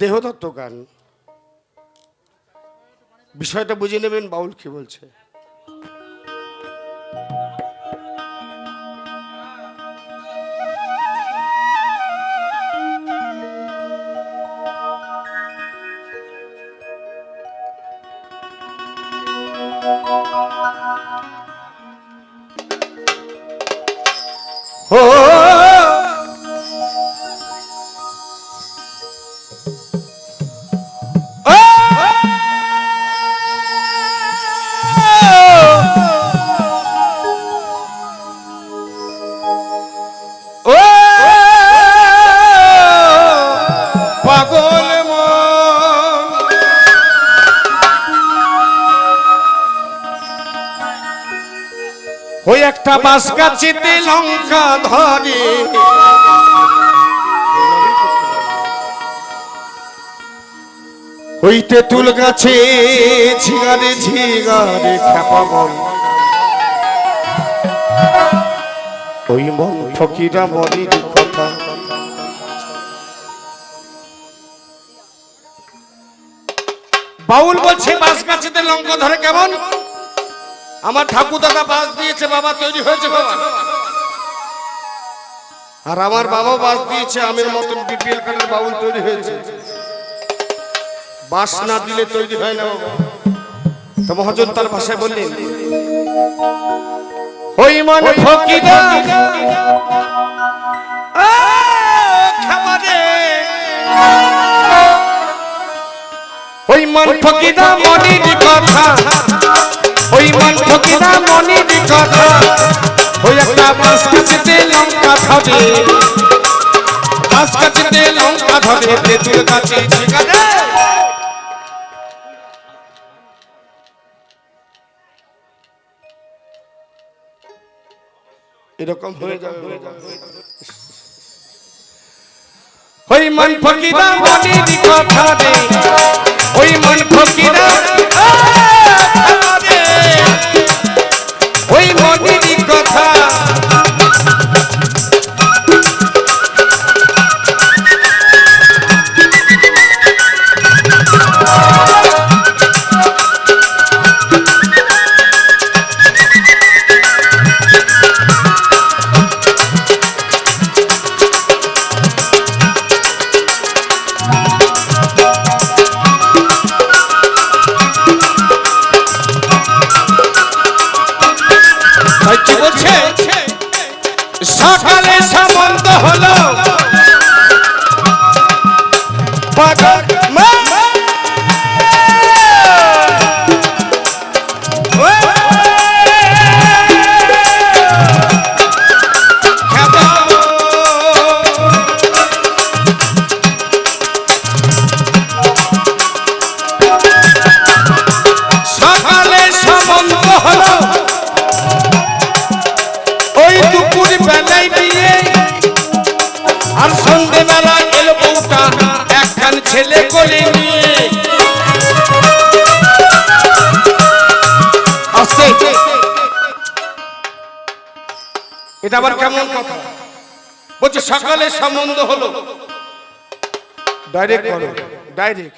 দেহদত্ত গান। বিষয়টা বুঝে নেবেন বাউল কি বলছে? ও ওই একটা বাস গাছিতে লঙ্কা ধরে। ওই তেঁতুল গাছে ঝিগারে ঝিগারে খ্যাপা মন ওই মন ফকিরা মনের কথা। বাউল বলছে বাস গাছেতে লঙ্কা ধরে কেমন? আমার ঠাকুর দাদা বাস দিয়েছে বাবা তৈরি হয়েছে বাবা। আর আমার বাবা বাস দিয়েছে আমের মতন বিপিএল কার্ডের বাউল তৈরি হয়েছে। বাস না দিলে তৈরি হয় না তো মহাজন তার ভাষায় বললেন ওই মন ফকিরা। ওই মন ফকিরা মনির কথা। ওই মন ফকিরা মনির কথা ওই একটা বাস কাছিতে লঙ্কা ধরে ধরে এরকম হয়ে যাবে ওই মন ফকিরা মনির কথা রে। ওই মন ফকিরা ওই মনির কথা এটা আবার কেমন কথা? বলছে, সকালে সম্বন্ধ হলো। ডাইরেক্ট করো ডাইরেক্ট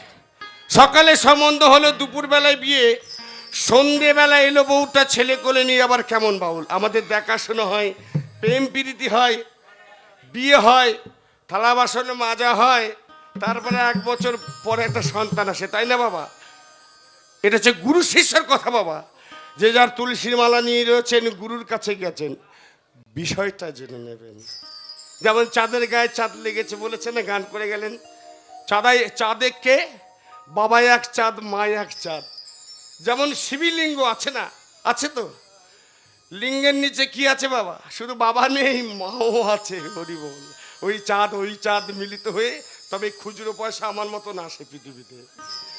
সকালে সম্বন্ধ হলো দুপুর বেলায় বিয়ে সন্ধেবেলা এলো বউটা, ছেলে কোলে নিয়ে আবার কেমন বাউল? আমাদের দেখাশোনা হয়, প্রেম প্রীতি হয়, বিয়ে হয়, থালা বাসনে মাজা হয়, তারপরে এক বছর পরে একটা সন্তান আসে, তাই না বাবা? এটা হচ্ছে গুরু শিষ্যের কথা বাবা। যে যার তুলসীর মালা নিয়ে রয়েছেন, গুরুর কাছে গেছেন। বিষয়টা জেনে নেবেন। যেমন চাঁদের গায়ে চাঁদ লেগেছে বলেছেন না গান করে গেলেন। চাঁদাই চাঁদে কে? বাবা এক চাঁদ মা এক চাঁদ। যেমন শিবলিঙ্গ আছে না, আছে তো? লিঙ্গের নিচে কি আছে বাবা? শুধু বাবা নেই, মাও আছে হরি বল ওই চাঁদ ওই চাঁদ মিলিত হয়ে, তবে খুচরো পয়সা আমার মতন আসে পৃথিবীতে।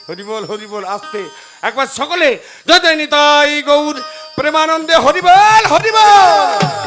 হরিবল হরিবল, আসতে। একবার সকলে জয় নিতাই গৌর, প্রেমানন্দে হরিবল হরিবল!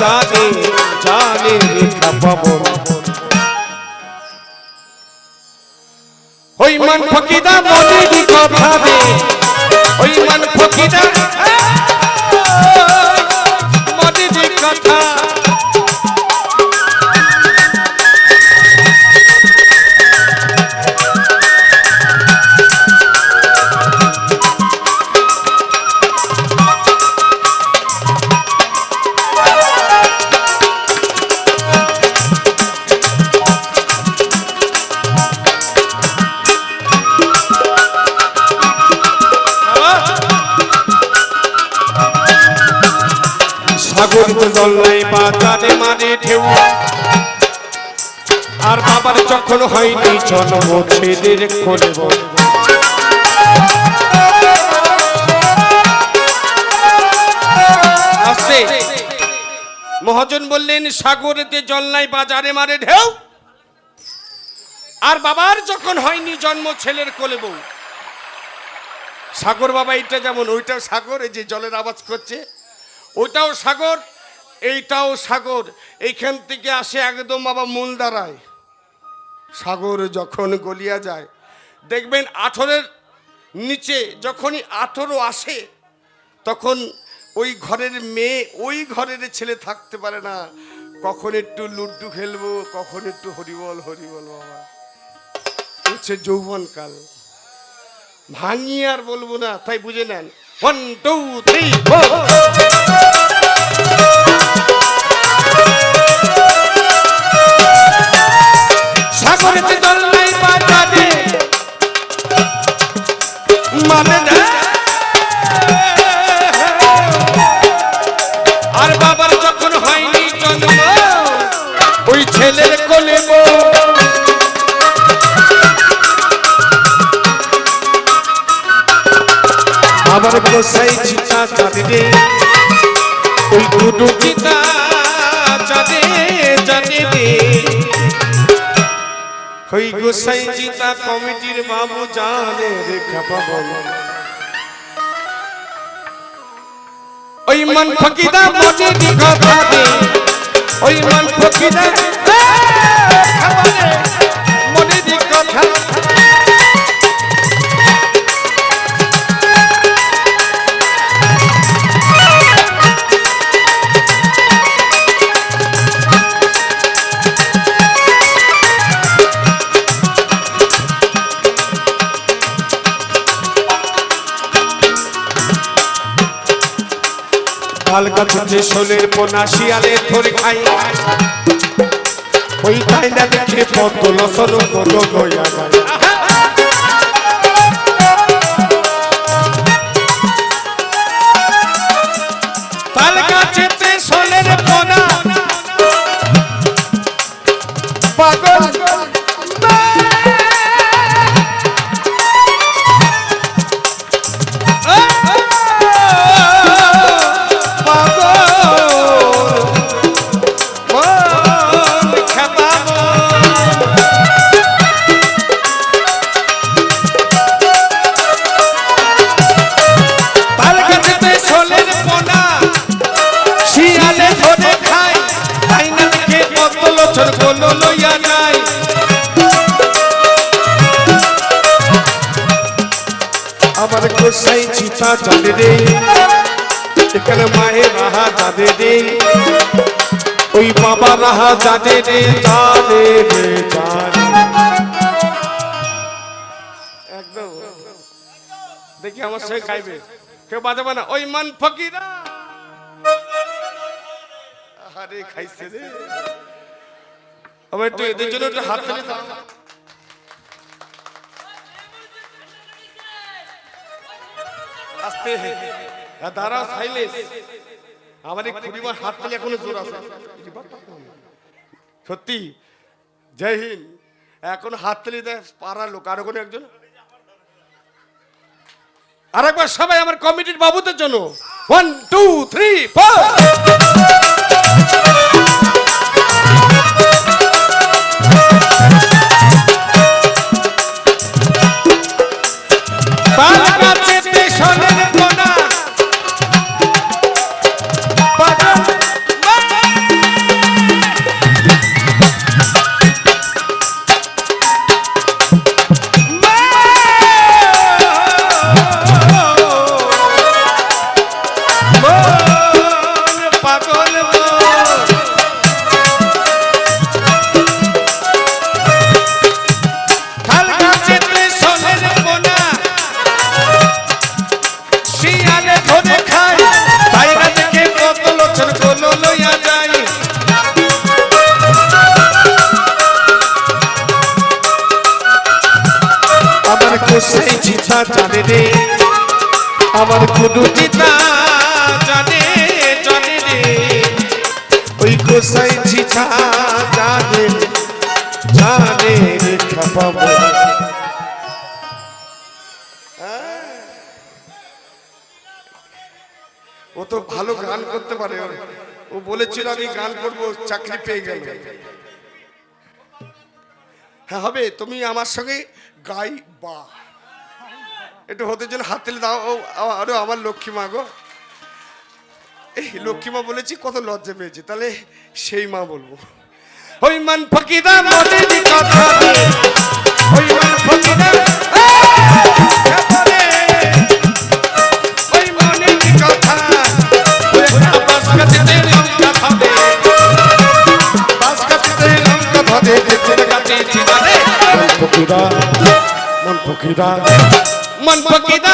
জানে জানে রেখা পাবন ওই মন ফকিদা মনে কথা দে ওই মন ফকিদা মানে আর বাবার যখন হয়নি জন্ম বল। আস্তে। মহাজন বললেন, সাগরেতে জল নাই বাজারে মারে ঢেউ। আর বাবার যখন হয়নি জন্ম, ছেলের কোলে বউ। সাগর বাবা, এটা যেমন, ওইটাও সাগর এই যে জলের আওয়াজ করছে ওটাও সাগর। এইটাও সাগর। এইখান থেকে আসে একদম বাবা মূল দাঁড়ায় সাগর যখন গলিয়া যায়, দেখবেন আঠরের নিচে যখনই আঠরও আসে, তখন ওই ঘরের মেয়ে, ওই ঘরের ছেলে থাকতে পারে না। কখন একটু লুড্ডু খেলব, কখন একটু হরিবল হরিবল বাবা। হচ্ছে যৌবনকাল। ভাঙি আর বলব না, তাই বুঝে নেন। ওয়ান টু থ্রি ফোর আমার গোসাই চিতা চাঁদে। ওই গুরু চিতা ওই গোসাই জিতা কমিটির বাবু জানে রেখা পাবল ওই মন ফকিদা মনে দি কথা ওই মন ফকিদা খাবারে তুঝে শোলের পোনা শিয়ালে ধরে খাই ওই তাই না দেখে পদ্ম লসন কোনো গয়া গোসাই চিতা জানে এখানে মায়ের রাহা জানে রে ওই বাবা রাহা জানে রে জানে রে একদম। দেখি আমার সঙ্গে খাইবে। কেউ বাজাবে না, ওই মান ফকিরা। আরে খাইছে রে। আমার একটু এদের জন্য একটু হাত তালি দাও। আস্তে দাঁড়াও সাইলেন্স আমার এই খুঁড়িমার হাত তালি এখনও জোর আছে। সত্যি, জয় হিন্দ। এখন হাত তালি দেয় পাড়ার লোক। আরও কোনো একজন? আর একবার সবাই আমার কমিটির বাবুদের জন্য। ওয়ান টু থ্রি ফোর চিতা জানে রে। আমার কুডু চিতা জানে জানে রে। ওই কোসাই চিতা জানে জানে রে, খাপাবো। ও তো ভালো গান করতে পারে। ও বলেছিল আমি গান করব, চাকরি পেয়ে গেল। হ্যাঁ হবে। তুমি আমার সঙ্গে গাই বা একটু হতে জন্য হাত তুলে দাও। আরও আমার লক্ষ্মী মা গো। এই লক্ষ্মী মা বলেছি, কত লজ্জা পেয়েছি। তাহলে সেই মা বলব। ওই মান ফকিরা দি কথা ওই মান ফকিরা মন ফকিরা মন ফকিরা। মন ফকিরা